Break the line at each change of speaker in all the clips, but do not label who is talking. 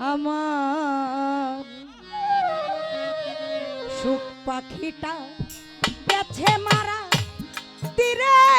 আমার সুখ পাখিটা গেছে মারা তীরে।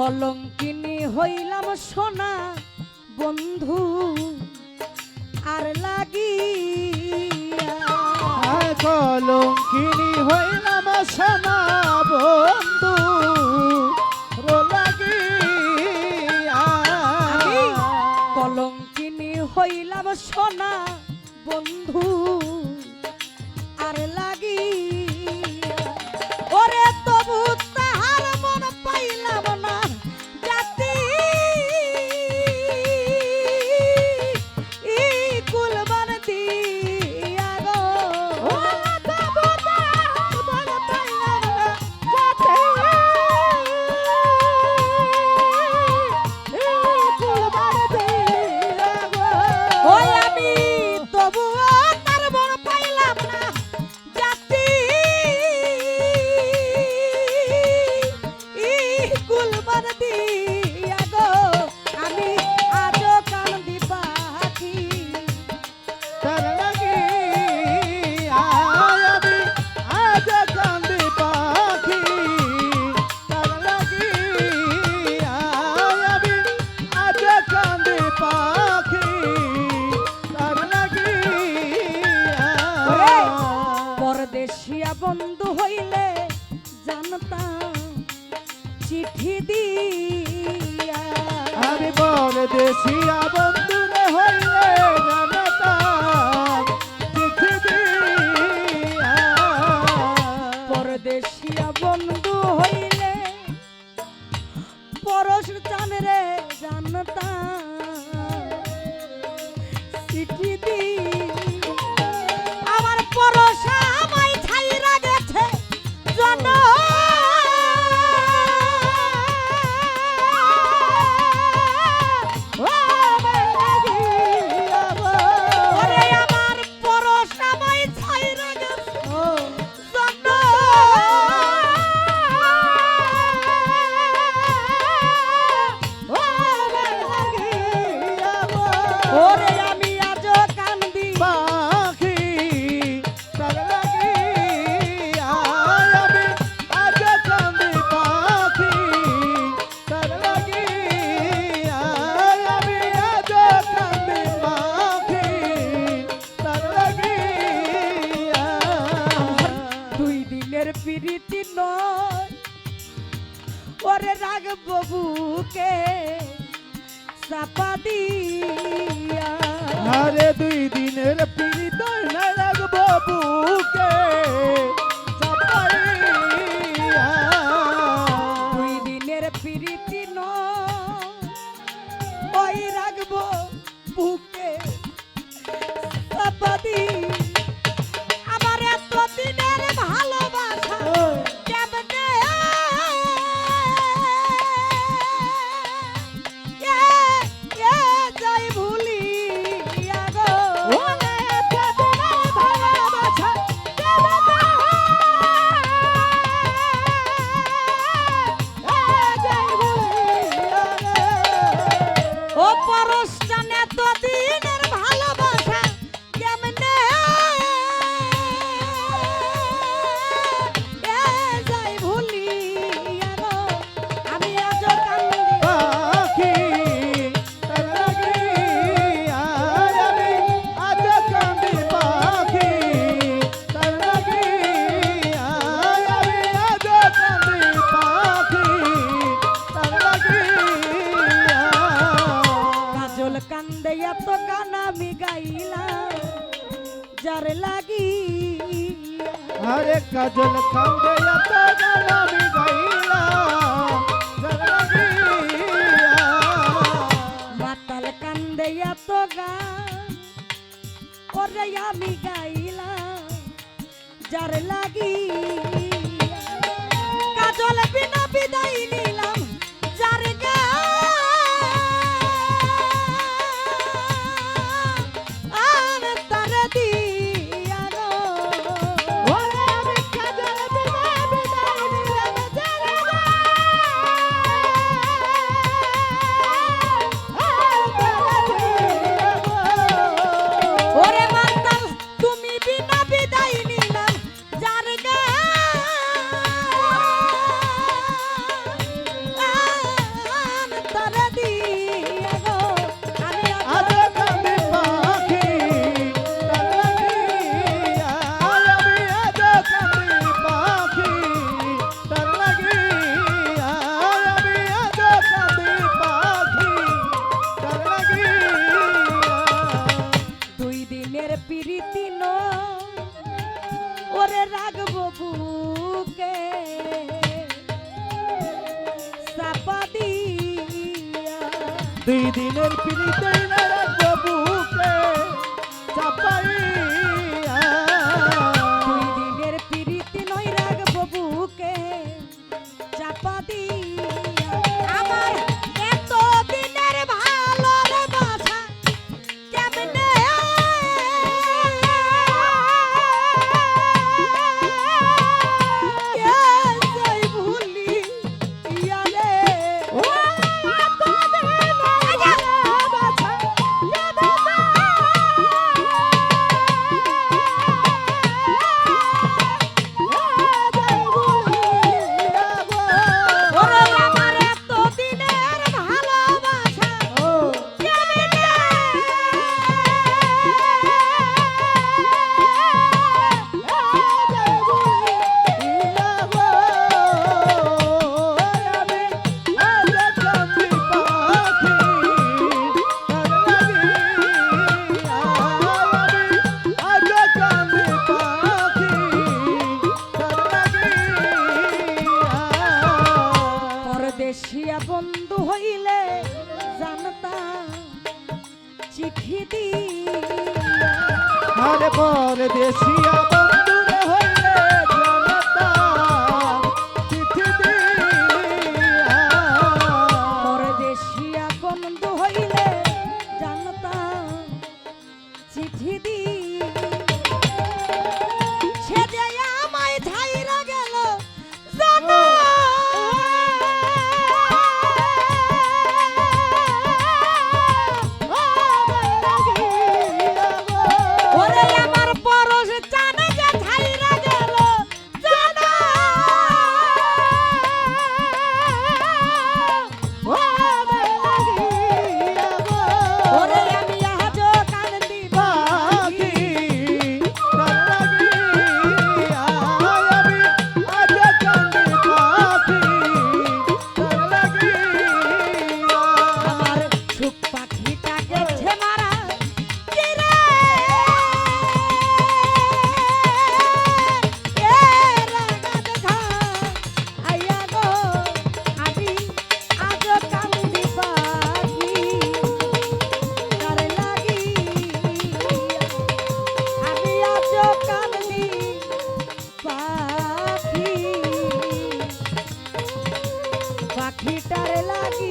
কলঙ্কিনী হইলাম সোনা বন্ধু আর লাগি
কলঙ্কিনী হইলাম সোনা বন্ধু লাগি
কলঙ্কিনী হইলাম সোনা বন্ধু। চিঠি দিয়া। আমি বনদেশিয়া বন্ধু হইলে জানতাম চিঠি দিয়া। পরদেশিয়া বন্ধু হইলে পরশ চান রে জানতাম। ওরে রাগব বুকে চাপা দিয়া।
আরে দুই দিনের পীড়িত না রাগব বুকে
কান্দে এত গান আমি গাইলাম যার লাগি।
আরে কাজল কান্দে এত গান আমি গাইলাম যার লাগি।
মাতাল কান্দে এত গান ওরে আমি গাইলাম যার লাগি। কাজল বিনা বিদায় নিলাম দুই দিনের
পিড়িতে
না
আর পরদেশিয়া
গিটার লাগি